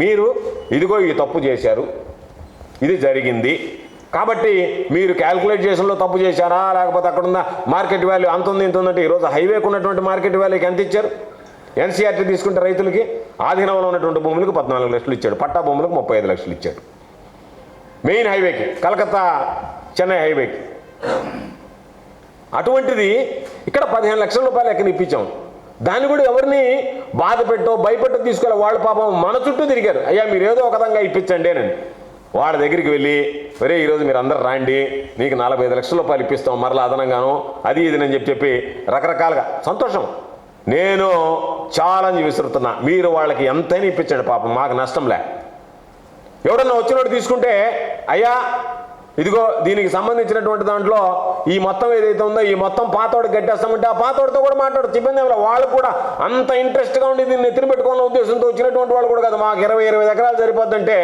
మీరు ఇదిగో ఈ తప్పు చేశారు. ఇది జరిగింది. కాబట్టి మీరు క్యాల్కులేట్ తప్పు చేశారా? లేకపోతే అక్కడ ఉన్న మార్కెట్ వాల్యూ అంత ఉంది ఇంత ఉందంటే ఈరోజు హైవేకు ఉన్నటువంటి మార్కెట్ వాల్యూకి ఎంత ఇచ్చారు? ఎన్సీఆర్టీ తీసుకుంటే రైతులకి ఆధీనంలో ఉన్నటువంటి భూములకు పద్నాలుగు లక్షలు ఇచ్చాడు. పట్టా భూములకు ముప్పై ఐదు లక్షలు ఇచ్చాడు. మెయిన్ హైవేకి కలకత్తా చెన్నై హైవేకి. అటువంటిది ఇక్కడ పదిహేను లక్షల రూపాయలు ఎక్కడ ఇప్పించాం? దాన్ని కూడా ఎవరిని బాధ పెట్టో భయపెట్టో తీసుకెళ్ళి వాళ్ళ పాపం మన చుట్టూ తిరిగారు. అయ్యా మీరు ఏదో ఒక విధంగా ఇప్పించండి అని. వాళ్ళ దగ్గరికి వెళ్ళి ఒరే ఈరోజు మీరు అందరు రాండి. నీకు నలభై ఐదు లక్షల రూపాయలు ఇప్పిస్తాం మరలా అదనంగాను. అది ఇది అని చెప్పి చెప్పి రకరకాలుగా సంతోషం. నేను ఛాలెంజ్ విసురుతున్నా. మీరు వాళ్ళకి ఎంతైనా ఇప్పించండి పాపం మాకు నష్టంలే. ఎవడన్నా వచ్చినట్టు తీసుకుంటే అయ్యా ఇదిగో దీనికి సంబంధించినటువంటి దాంట్లో ఈ మొత్తం ఏదైతే ఉందో ఈ మొత్తం పాతోడు కట్టేస్తామంటే ఆ పాతోడితో కూడా మాట్లాడచ్చు ఇబ్బంది వాళ్ళు కూడా అంత ఇంట్రెస్ట్గా ఉండి దీన్ని ఎత్తిన పెట్టుకోవాలనే ఉద్దేశంతో వచ్చినటువంటి వాళ్ళు కూడా కదా. మాకు ఇరవై ఇరవై ఎకరాలు సరిపోద్దంటే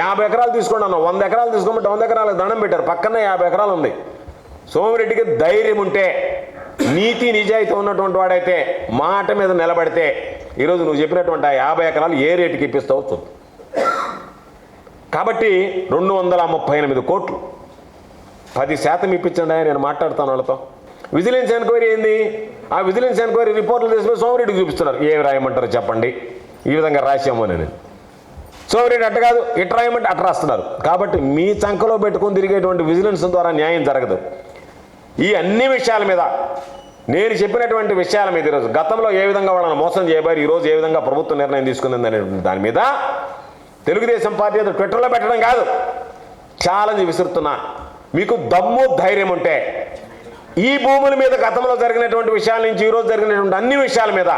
యాభై ఎకరాలు తీసుకోండి అన్న. వంద ఎకరాలు తీసుకోమంటే వంద ఎకరాలకు దండం పెట్టారు. పక్కనే యాభై ఎకరాలు ఉంది. సోమిరెడ్డికి ధైర్యం ఉంటే నీతి నిజాయితీ ఉన్నటువంటి వాడైతే మాట మీద నిలబడితే ఈరోజు నువ్వు చెప్పినటువంటి ఆ యాభై ఎకరాలు ఏ రేటుకి ఇప్పిస్తావు చూద్దాం. కాబట్టి రెండు వందల ముప్పై ఎనిమిది కోట్లు. పది శాతం ఇప్పించండి అని నేను మాట్లాడతాను వాళ్ళతో. విజిలెన్స్ ఎంక్వైరీ ఏంది? ఆ విజిలెన్స్ ఎంక్వైరీ రిపోర్ట్లు తీసుకుని సోమరెడ్డికి చూపిస్తున్నారు. ఏమి రాయమంటారు చెప్పండి. ఈ విధంగా రాసాము అని నేను. సోమరెడ్డి అట్ట కాదు ఇట్ రాయమంటే అట్ట రాస్తున్నారు. కాబట్టి మీ చంకలో పెట్టుకుని తిరిగేటువంటి విజిలెన్స్ ద్వారా న్యాయం జరగదు. ఈ అన్ని విషయాల మీద నేను చెప్పినటువంటి విషయాల మీద ఈరోజు గతంలో ఏ విధంగా వాళ్ళని మోసం చేయబారు ఈరోజు ఏ విధంగా ప్రభుత్వం నిర్ణయం తీసుకుంది అనేటువంటి దాని మీద తెలుగుదేశం పార్టీ ఏదో ట్విట్టర్లో పెట్టడం కాదు. ఛాలెంజ్ విసురుతున్నా. మీకు దమ్ము ధైర్యం ఉంటే ఈ భూముల మీద గతంలో జరిగినటువంటి విషయాల నుంచి ఈరోజు జరిగినటువంటి అన్ని విషయాల మీద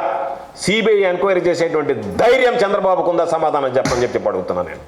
సిబిఐ ఎంక్వైరీ చేసేటువంటి ధైర్యం చంద్రబాబుకు ఉందా సమాధానం చెప్పని చెప్పి అడుగుతున్నాను నేను.